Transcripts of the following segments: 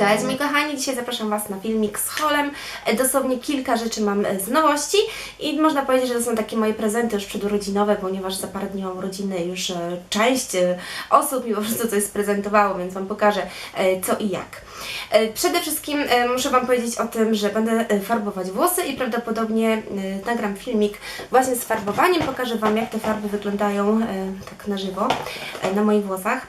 Cześć moi kochani, dzisiaj zapraszam Was na filmik z holem. E, Dosłownie kilka rzeczy mam e, z nowości i można powiedzieć, że to są takie moje prezenty już przedurodzinowe, ponieważ za parę dni mam urodziny już e, część osób mi po prostu coś sprezentowało, więc Wam pokażę co i jak. Przede wszystkim muszę Wam powiedzieć o tym, że będę farbować włosy i prawdopodobnie nagram filmik właśnie z farbowaniem. Pokażę Wam jak te farby wyglądają tak na żywo na moich włosach.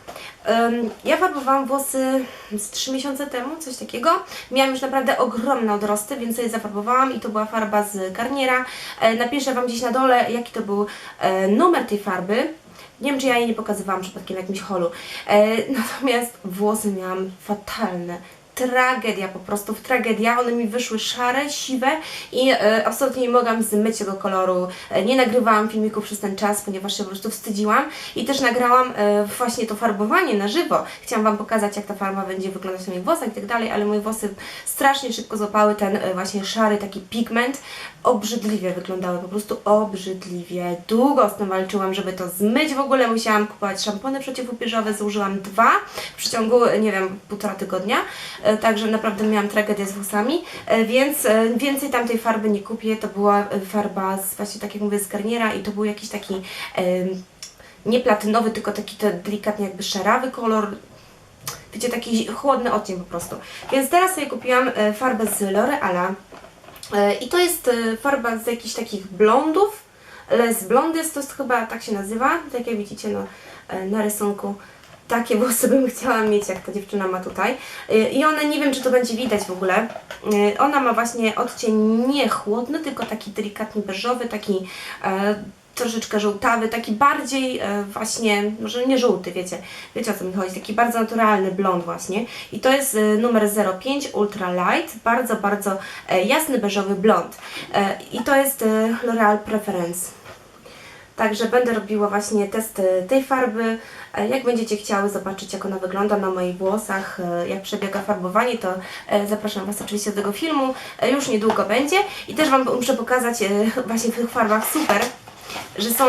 Ja farbowałam włosy z 3 miesiące temu, coś takiego. Miałam już naprawdę ogromne odrosty, więc je zafarbowałam i to była farba z Garniera. E, Napiszę Wam gdzieś na dole, jaki to był e, numer tej farby. Nie wiem, czy ja jej nie pokazywałam przypadkiem w jakimś holu. E, natomiast włosy miałam fatalne. Tragedia, po prostu tragedia. One mi wyszły szare, siwe i e, absolutnie nie mogłam zmyć tego koloru. E, nie nagrywałam filmiku przez ten czas, ponieważ się po prostu wstydziłam i też nagrałam e, właśnie to farbowanie na żywo. Chciałam Wam pokazać, jak ta farba będzie wyglądać na moich włosach i tak dalej, ale moje włosy strasznie szybko złapały ten e, właśnie szary taki pigment. Obrzydliwie wyglądały, po prostu obrzydliwie. Długo z tym walczyłam, żeby to zmyć w ogóle. Musiałam kupować szampony przeciwupierzowe, zużyłam dwa w przeciągu, nie wiem, półtora tygodnia. E, Także naprawdę miałam tragedię z włosami, e, więc e, więcej tamtej farby nie kupię. To była farba z, właśnie tak jak mówię z Garniera i to był jakiś taki nie platynowy, tylko taki delikatnie jakby szarawy kolor. Wiecie, taki chłodny odcień po prostu. Więc teraz sobie kupiłam farbę z L'Oreala. I to jest farba z jakichś takich blondów. Les Blondes to chyba tak się nazywa. Tak jak widzicie no, na rysunku. Takie włosy bym chciała mieć, jak ta dziewczyna ma tutaj. E, I one, nie wiem czy to będzie widać w ogóle. E, Ona ma właśnie odcień nie chłodny, tylko taki delikatnie beżowy, taki e, troszeczkę żółtawy, taki bardziej e, właśnie, może nie żółty, wiecie, wiecie o co mi chodzi, taki bardzo naturalny blond właśnie. I to jest e, numer 05 Ultra Light, bardzo, bardzo e, jasny beżowy blond. E, I to jest e, L'Oreal Preference. Także będę robiła właśnie test tej farby. E, Jak będziecie chciały zobaczyć, jak ona wygląda na moich włosach, e, jak przebiega farbowanie, to e, zapraszam Was oczywiście do tego filmu. Już niedługo będzie. I też Wam muszę pokazać właśnie w tych farbach super, że są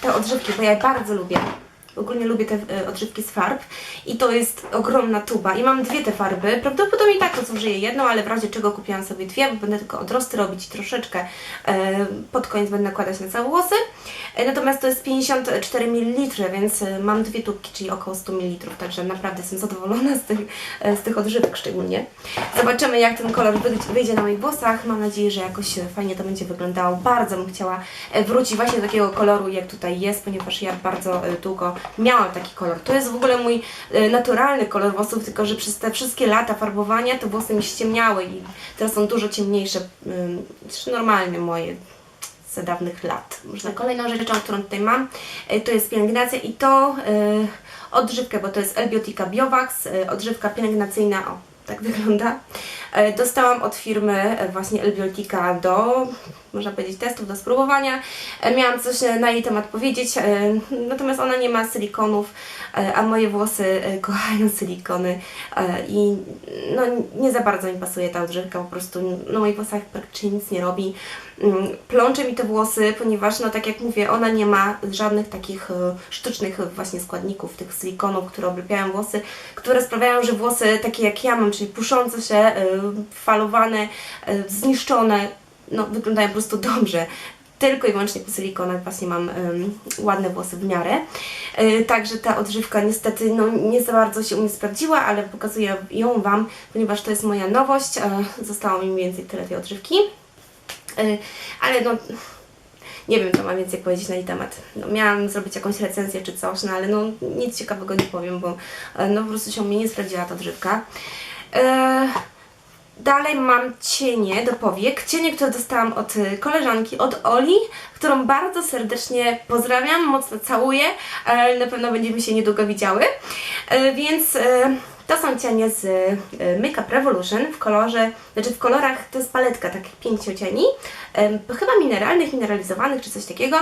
te odżywki, bo ja je bardzo lubię. Ogólnie lubię te e, odżywki z farb i to jest ogromna tuba i mam dwie te farby. Prawdopodobnie tak to zużyję jedną, ale w razie czego kupiłam sobie dwie, bo będę tylko odrosty robić i troszeczkę e, pod koniec będę nakładać na całe włosy. E, natomiast to jest 54 ml, więc mam dwie tubki, czyli około 100 ml, także naprawdę jestem zadowolona z tych, z tych odżywek szczególnie. Zobaczymy jak ten kolor wyjdzie- na moich włosach. Mam nadzieję, że jakoś fajnie to będzie wyglądało. Bardzo bym chciała wrócić właśnie do takiego koloru jak tutaj jest, ponieważ ja bardzo długo miałam taki kolor. To jest w ogóle mój e, naturalny kolor włosów, tylko że przez te wszystkie lata farbowania te włosy mi ściemniały i teraz są dużo ciemniejsze. Zresztą normalnie moje za dawnych lat. Można kolejną rzeczą, którą tutaj mam, e, to jest pielęgnacja i to e, odżywkę, bo to jest Elbiotica Biovax, odżywka pielęgnacyjna, o, tak wygląda. E, Dostałam od firmy e, właśnie Elbiotica do, można powiedzieć, testów, do spróbowania. E, Miałam coś na jej temat powiedzieć, natomiast ona nie ma silikonów, a moje włosy kochają silikony i no, nie za bardzo mi pasuje ta odżywka, po prostu na moich włosach praktycznie nic nie robi. Mm, Plącze mi te włosy, ponieważ, no tak jak mówię, ona nie ma żadnych takich e, sztucznych właśnie składników, tych silikonów, które oblepiają włosy, które sprawiają, że włosy takie jak ja mam, czyli puszące się, e, falowane, e, zniszczone, no wyglądają po prostu dobrze. Tylko i wyłącznie po silikonach właśnie mam em, ładne włosy w miarę. E, także ta odżywka niestety no, nie za bardzo się u mnie sprawdziła, ale pokazuję ją Wam, ponieważ to jest moja nowość. E, zostało mi mniej więcej tyle tej odżywki. Y, Ale no, nie wiem, co mam więcej powiedzieć na jej temat. No, miałam zrobić jakąś recenzję czy coś, no ale no, nic ciekawego nie powiem, bo e, no, po prostu się u mnie nie sprawdziła ta odżywka. E, Dalej mam cienie do powiek. Cienie, które dostałam od y, koleżanki, od Oli, którą bardzo serdecznie pozdrawiam, mocno całuję, ale na pewno będziemy się niedługo widziały. Więc to są cienie z e, Makeup Revolution w kolorze, znaczy w kolorach, to jest paletka takich pięciu cieni, em, chyba mineralnych, mineralizowanych czy coś takiego,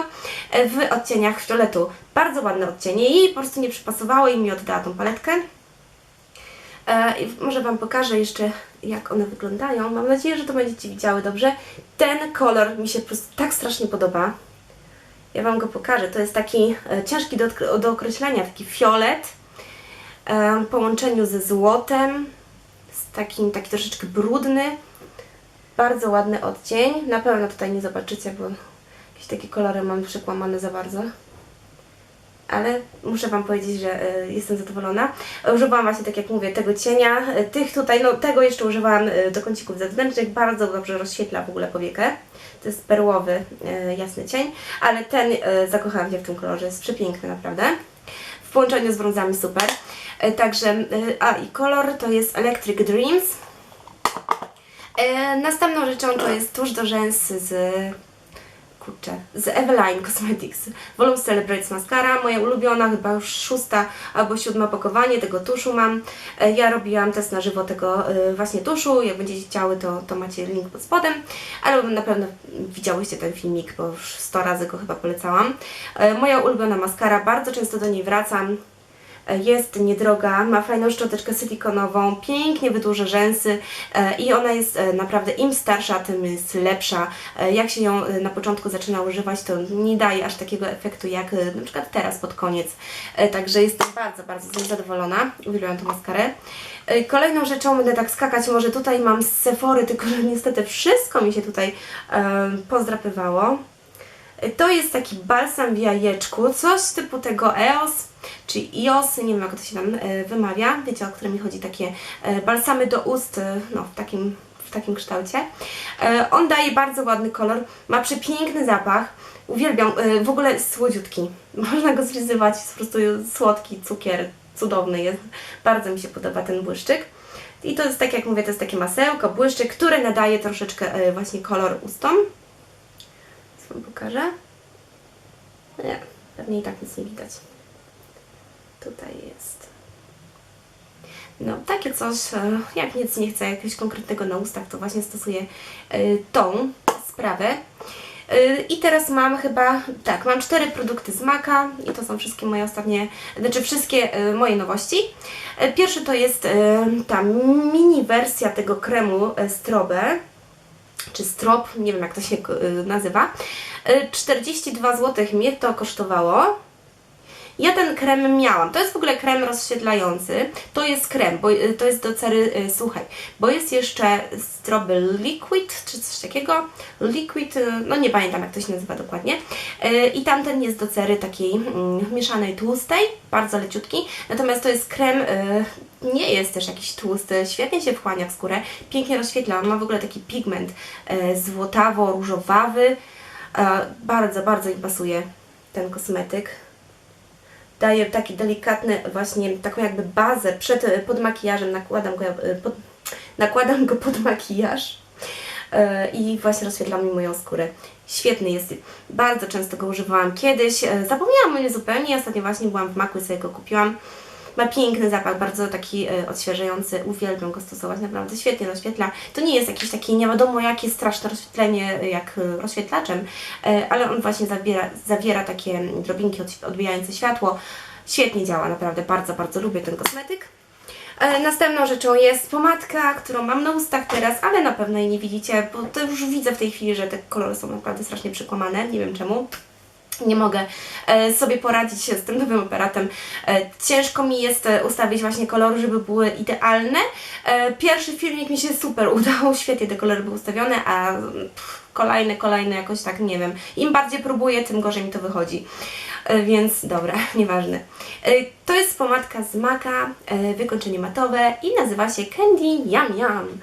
e, w odcieniach fioletu. Bardzo ładne odcienie. Jej po prostu nie przypasowało i mi oddała tą paletkę. E, i może Wam pokażę jeszcze, jak one wyglądają. Mam nadzieję, że to będziecie widziały dobrze. Ten kolor mi się po prostu tak strasznie podoba. Ja Wam go pokażę. To jest taki e, ciężki do, do określenia, taki fiolet e, w połączeniu ze złotem. z takim, taki troszeczkę brudny. Bardzo ładny odcień. Na pewno tutaj nie zobaczycie, bo jakieś takie kolory mam przekłamane za bardzo. Ale muszę Wam powiedzieć, że e, jestem zadowolona. Używałam właśnie, tak jak mówię, tego cienia. E, Tych tutaj, no tego jeszcze używałam e, do kącików zewnętrznych. Bardzo dobrze rozświetla w ogóle powiekę. To jest perłowy, jasny cień. Ale ten zakochałam się w tym kolorze. Jest przepiękny naprawdę. W połączeniu z brązami super. E, Także, e, a i kolor to jest Electric Dreams. E, następną rzeczą to jest tusz do rzęs z kurczę, z Eveline Cosmetics. Volume Celebrates Mascara, moja ulubiona, chyba już szósta albo siódma pakowanie tego tuszu mam. E, Ja robiłam test na żywo tego e, właśnie tuszu, jak będziecie chciały, to, to macie link pod spodem, ale na pewno widziałyście ten filmik, bo już 100 razy go chyba polecałam. E, Moja ulubiona maskara, bardzo często do niej wracam. E, Jest niedroga, ma fajną szczoteczkę silikonową, pięknie wydłuża rzęsy e, i ona jest e, naprawdę im starsza, tym jest lepsza. Jak się ją na początku zaczyna używać, to nie daje aż takiego efektu jak na przykład teraz pod koniec. Także jestem bardzo, bardzo zadowolona. Uwielbiam tę maskarę. Kolejną rzeczą będę tak skakać, może tutaj mam z tylko że niestety wszystko mi się tutaj pozdrapywało. To jest taki balsam w jajeczku, coś typu tego EOS, czy IOS, nie wiem jak to się tam e, wymawia, wiecie o które mi chodzi, takie e, balsamy do ust, e, no w takim, w takim kształcie. On daje bardzo ładny kolor, ma przepiękny zapach, uwielbiam, w ogóle słodziutki, można go zryzywać, jest po prostu słodki cukier, cudowny jest, bardzo mi się podoba ten błyszczyk. I to jest tak jak mówię, to jest takie masełko, błyszczyk, które nadaje troszeczkę właśnie kolor ustom. Co Wam pokażę? Nie, pewnie i tak nic nie widać. Tutaj jest. No, takie coś, e, jak nic nie chcę jakiegoś konkretnego na ustach, to właśnie stosuję e, tą sprawę. E, I teraz mam chyba, tak, mam cztery produkty z Maka i to są wszystkie moje ostatnie, znaczy wszystkie moje nowości. Pierwszy to jest ta mini wersja tego kremu Strobe czy strop, nie wiem jak to się nazywa. Y, 42 zł mnie to kosztowało. Ja ten krem miałam. To jest w ogóle krem rozświetlający. To jest krem, bo y, to jest do cery y, suchej. Bo jest jeszcze stroby liquid, czy coś takiego. Liquid, y, no nie pamiętam jak to się nazywa dokładnie. Y, I tamten jest do cery takiej mm, mieszanej tłustej, bardzo leciutki. Natomiast to jest krem, nie jest też jakiś tłusty, świetnie się wchłania w skórę, pięknie rozświetla. On ma w ogóle taki pigment złotawo-różowawy. Bardzo, bardzo mi pasuje ten kosmetyk daje taki delikatny, właśnie taką jakby bazę przed, pod makijażem, nakładam go, e, pod, nakładam go pod makijaż e, i właśnie rozświetla mi moją skórę. Świetny jest, bardzo często go używałam kiedyś, e, zapomniałam o nim zupełnie, ostatnio właśnie byłam w Maku i sobie go kupiłam. Ma piękny zapach, bardzo taki e, odświeżający, uwielbiam go stosować, naprawdę świetnie rozświetla. To nie jest jakieś takie nie wiadomo jakie straszne rozświetlenie e, jak e, rozświetlaczem, ale on właśnie zawiera, zawiera takie drobinki od, odbijające światło. Świetnie działa, naprawdę bardzo, bardzo lubię ten kosmetyk. Następną rzeczą jest pomadka, którą mam na ustach teraz, ale na pewno jej nie widzicie, bo to już widzę w tej chwili, że te kolory są naprawdę strasznie przekłamane, nie wiem czemu nie mogę e, sobie poradzić z tym nowym aparatem. E, ciężko mi jest e, ustawić właśnie kolory, żeby były idealne. Pierwszy filmik mi się super udał, świetnie te kolory były ustawione, a kolejne, kolejne jakoś tak, nie wiem. Im bardziej próbuję, tym gorzej mi to wychodzi. Więc dobra, nieważne. To jest pomadka z Maka, wykończenie matowe i nazywa się Candy Yum Yum.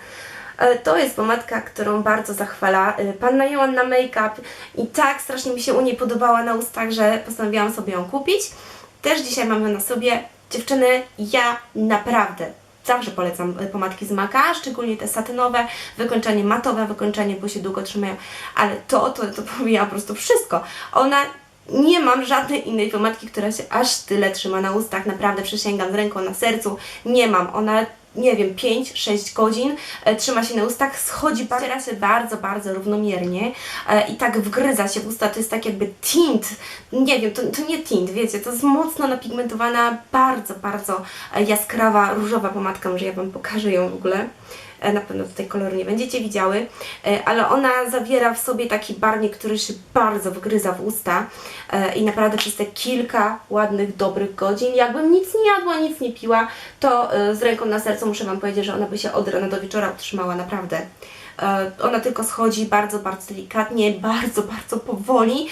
To jest pomadka, którą bardzo zachwala e, panna Joanna Makeup i tak strasznie mi się u niej podobała na ustach, że postanowiłam sobie ją kupić. Też dzisiaj mam ją na sobie. Dziewczyny, ja naprawdę zawsze polecam e, pomadki z Maka, szczególnie te satynowe, wykończenie matowe, wykończenie, bo się długo trzymają, ale to, to, to pomija po prostu wszystko. Ona nie mam żadnej innej pomadki, która się aż tyle trzyma na ustach. Naprawdę przysięgam z ręką na sercu. Nie mam. Ona, nie wiem, 5-6 godzin e, trzyma się na ustach, schodzi, ściera się bardzo, bardzo równomiernie e, i tak wgryza się w usta. To jest tak jakby tint. Nie wiem, to, to nie tint, wiecie, to jest mocno napigmentowana, bardzo, bardzo e, jaskrawa, różowa pomadka. Może ja Wam pokażę ją w ogóle. E, Na pewno tutaj koloru nie będziecie widziały, e, ale ona zawiera w sobie taki barwnik, który się bardzo wgryza w usta e, i naprawdę przez te kilka ładnych, dobrych godzin, jakbym nic nie jadła, nic nie piła, to z ręką na sercu muszę Wam powiedzieć, że ona by się od rana do wieczora utrzymała naprawdę. Ona tylko schodzi bardzo, bardzo delikatnie, bardzo, bardzo powoli,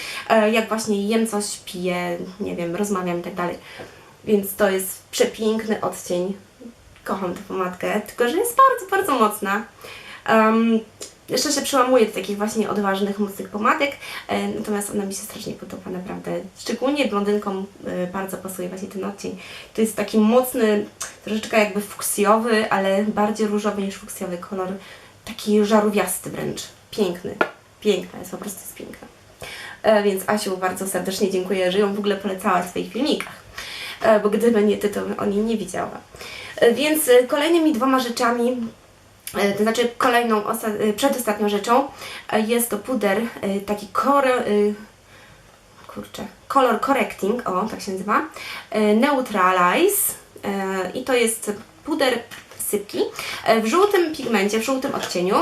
jak właśnie jem coś, piję, nie wiem, rozmawiam i tak dalej. Więc to jest przepiękny odcień. Kocham tę pomadkę, tylko że jest bardzo, bardzo mocna. Um, jeszcze się przełamuję do takich właśnie odważnych, mocnych pomadek, e, natomiast ona mi się strasznie podoba, naprawdę. Szczególnie blondynkom e, bardzo pasuje właśnie ten odcień. To jest taki mocny, troszeczkę jakby fuksjowy, ale bardziej różowy niż fuksjowy kolor. Taki żarówiasty wręcz. Piękny. Piękna jest, po prostu jest piękna. E, więc Asiu, bardzo serdecznie dziękuję, że ją w ogóle polecałaś w swoich filmikach. E, bo gdyby nie Ty, to bym o niej nie widziała. Więc e, kolejnymi dwoma rzeczami E, To znaczy kolejną, e, przedostatnią rzeczą jest to puder, taki kore, e, kurczę, color correcting, o tak się nazywa, Neutralize i to jest puder sypki w żółtym pigmencie, w żółtym odcieniu.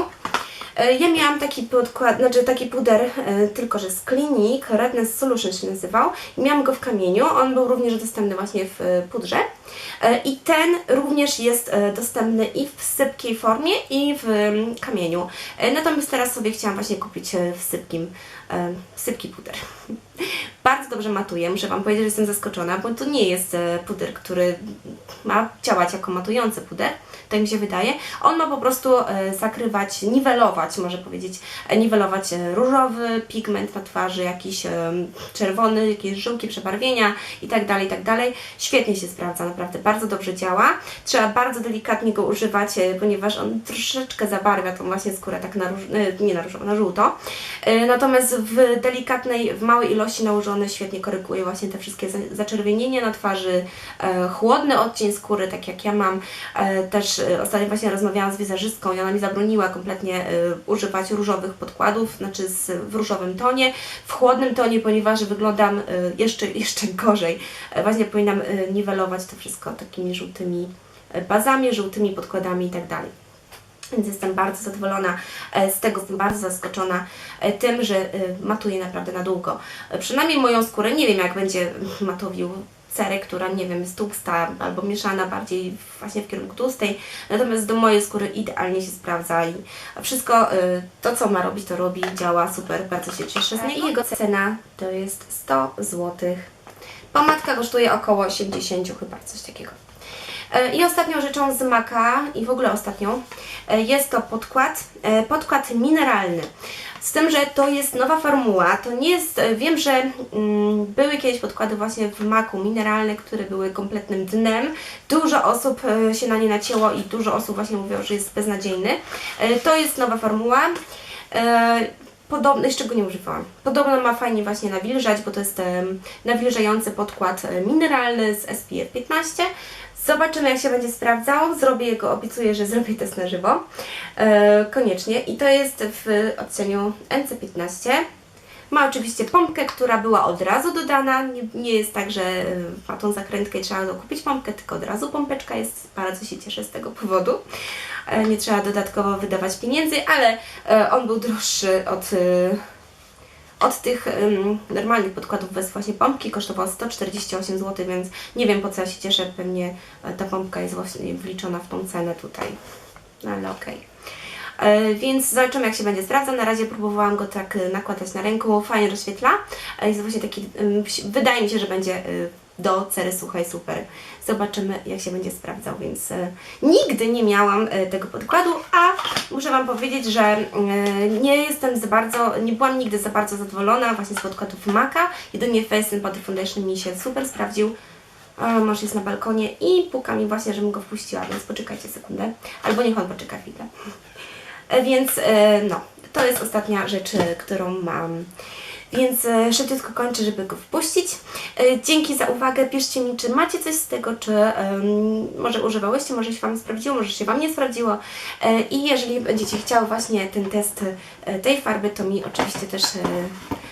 E, Ja miałam taki podkład, znaczy taki puder, e, tylko że z Clinique, Redness Solution się nazywał. Miałam go w kamieniu, on był również dostępny właśnie w e, pudrze. I ten również jest dostępny i w sypkiej formie, i w mm, kamieniu. Natomiast teraz sobie chciałam właśnie kupić w sypkim, sypki puder. Bardzo dobrze matuje, muszę Wam powiedzieć, że jestem zaskoczona, bo to nie jest e, puder, który ma działać jako matujący puder, tak mi się wydaje. On ma po prostu e, zakrywać, niwelować, może powiedzieć, e, niwelować e, różowy pigment na twarzy, jakiś e, czerwony, jakieś żółkie przebarwienia i tak dalej, i tak. Świetnie się sprawdza, naprawdę bardzo dobrze działa. Trzeba bardzo delikatnie go używać, e, ponieważ on troszeczkę zabarwia tą właśnie skórę tak na róż, e, nie na różowo, na żółto. E, W delikatnej, w małej ilości nałożony świetnie koryguje właśnie te wszystkie za- zaczerwienienia na twarzy, e, chłodny odcień skóry, tak jak ja mam. E, Też e, ostatnio właśnie rozmawiałam z wizerzystką i ona mi zabroniła kompletnie używać różowych podkładów, znaczy z, w różowym tonie, w chłodnym tonie, ponieważ wyglądam jeszcze, jeszcze gorzej. Właśnie powinnam niwelować to wszystko takimi żółtymi bazami, żółtymi podkładami i tak. Więc jestem bardzo zadowolona e, z tego, jestem bardzo zaskoczona e, tym, że e, matuje naprawdę na długo. Przynajmniej moją skórę, nie wiem jak będzie matowił cerę, która nie wiem, jest tłusta albo mieszana bardziej właśnie w kierunku tłustej, natomiast do mojej skóry idealnie się sprawdza i wszystko to co ma robić to robi, działa super, bardzo się cieszę z niej i jego cena to jest 100 zł. Pomadka kosztuje około 80 chyba, coś takiego. E, I ostatnią rzeczą z Maka i w ogóle ostatnią e, jest to podkład, e, podkład mineralny. Z tym, że to jest nowa formuła, to nie jest, wiem, że mm, były kiedyś podkłady właśnie w Maku mineralne, które były kompletnym dnem. Dużo osób się na nie nacięło i dużo osób właśnie mówiło, że jest beznadziejny. To jest nowa formuła. Podobno, jeszcze go nie używałam. Podobno ma fajnie właśnie nawilżać, bo to jest em, nawilżający podkład mineralny z SPF 15. Zobaczymy jak się będzie sprawdzał. Zrobię jego, obiecuję, że zrobię test na żywo. E, koniecznie. I to jest w odcieniu NC15. Ma oczywiście pompkę, która była od razu dodana. Nie, nie jest tak, że e, ma tą zakrętkę i trzeba dokupić pompkę, tylko od razu pompeczka jest. Bardzo się cieszę z tego powodu. E, Nie trzeba dodatkowo wydawać pieniędzy, ale e, on był droższy od, e, od tych normalnych podkładów bez właśnie pompki. Kosztował 148 zł, więc nie wiem po co ja się cieszę. Pewnie e, ta pompka jest właśnie wliczona w tą cenę tutaj. No ale okej. E, Więc zobaczymy jak się będzie sprawdzał. Na razie próbowałam go tak e, nakładać na ręku, fajnie rozświetla. Jest właśnie taki, wydaje mi się, że będzie do cery suchej super. Zobaczymy jak się będzie sprawdzał, więc e, nigdy nie miałam e, tego podkładu, a muszę Wam powiedzieć, że e, nie jestem za bardzo, nie byłam nigdy za bardzo zadowolona właśnie z podkładów Maka. Jedynie Face and Foundation mi się super sprawdził. A, jest na balkonie i puka mi właśnie, żebym go wpuściła, więc poczekajcie sekundę. Albo niech on poczeka chwilę. E, Więc e, no, to jest ostatnia rzecz, e, którą mam. Więc e, szybciutko kończę, żeby go wpuścić. E, Dzięki za uwagę. Piszcie mi, czy macie coś z tego, czy em, może używałyście, może się Wam sprawdziło, może się Wam nie sprawdziło. E, I jeżeli będziecie chciały właśnie ten test tej farby, to mi oczywiście też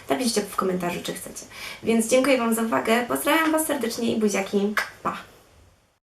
napiszcie w komentarzu, czy chcecie. Więc dziękuję Wam za uwagę. Pozdrawiam Was serdecznie i buziaki. Pa!